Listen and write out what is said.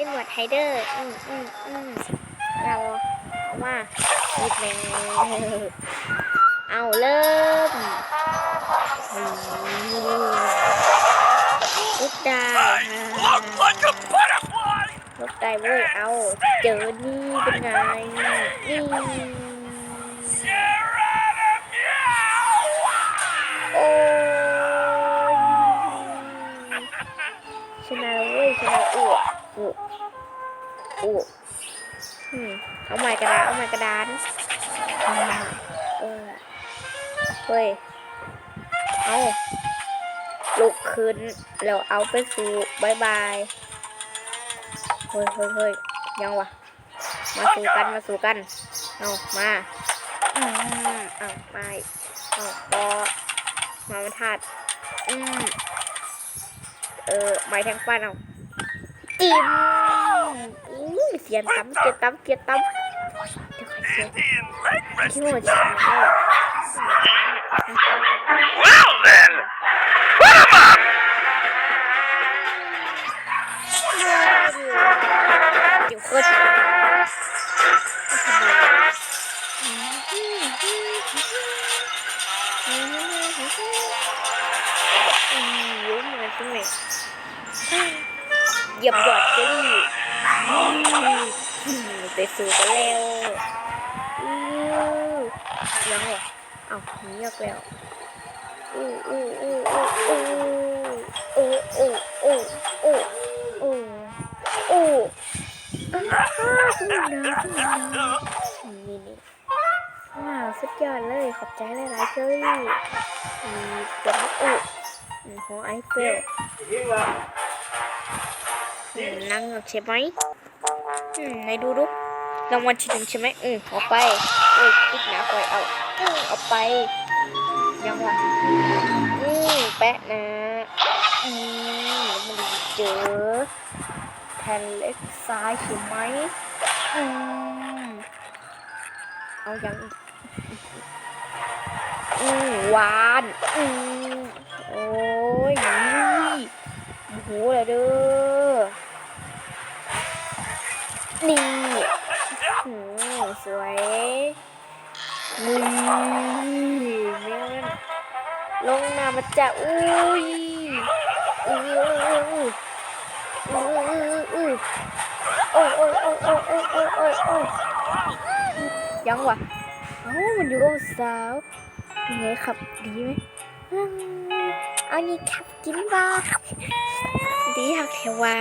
ล่นหมวดไฮเดอร์ อืมอืมอืมเราเอามาหยิบแมงเอาเริ่มลุกได้ลุกได้เว้ย เอา เจอนี่เป็นไง นี่โอ้ยชนะแล้วเว้ยชนะอ้วก อ้วกอ้วกอืมเอาใหม่กระดานเอาใหม่กระดานเออเฮ้ย เอาลุกขึ้นแล้วเอาไปสู่บายบายเฮ้ยเฮ้ยเฮ้ยยังวะ มาสู่กัน มาสู่กัน เอามาอืมเอาไปเอาปอมาบรรทัดอืมเออไม้แทงฟันเอา จิ้มนเสียนตั้มเสียนตั้มเสียนตั้มเดี๋ยวใครเสียที่ว่าจะทำ Well then, put him up! เดี๋ยวคนอืมเยอะเหมือนกันเลย ยบหยอดเจลี่ไปสู่กันแล้วอู้ยังเหรอเอ้าหนีออกแล้วอู้อู้อู้อู้อู้อู้อู้อู้อู้อู้อู้อ้าวสนุกนะสนุกนะนี่นี่ว้าวสุดยอดเลยขอบใจหลายๆเจอรี่มีเกับอู้อืมหอไอเฟลอืม นั่งใช่ไหมอืมไหนดูดูรางวัลที่หนึ่งใช่ไหมอืมเอาไปเอ้ยปิดหนาคอยเอาอืมเอาไปยังวะอืมแปะนะอืมมันเจอแผ่นเล็กซ้ายใช่ไหมอืมเอายังอืมหวานอืมโอ้ยโอ้โหเลยเด้อ นี่หืสวยนี่เมียนลงน้ำมาจะอุ้ยอุ้อุ้อุ้อุ้อุ้ยโอ้ยโอ้ยโอ้ยโอ้ยโอ้ยโอ้ยโอ้ยโอ้ยยังวะเอ้ามันอยู่กับสาวยังไงขับดีไหมอันนี้ขับกินบ้าดีหักเทวา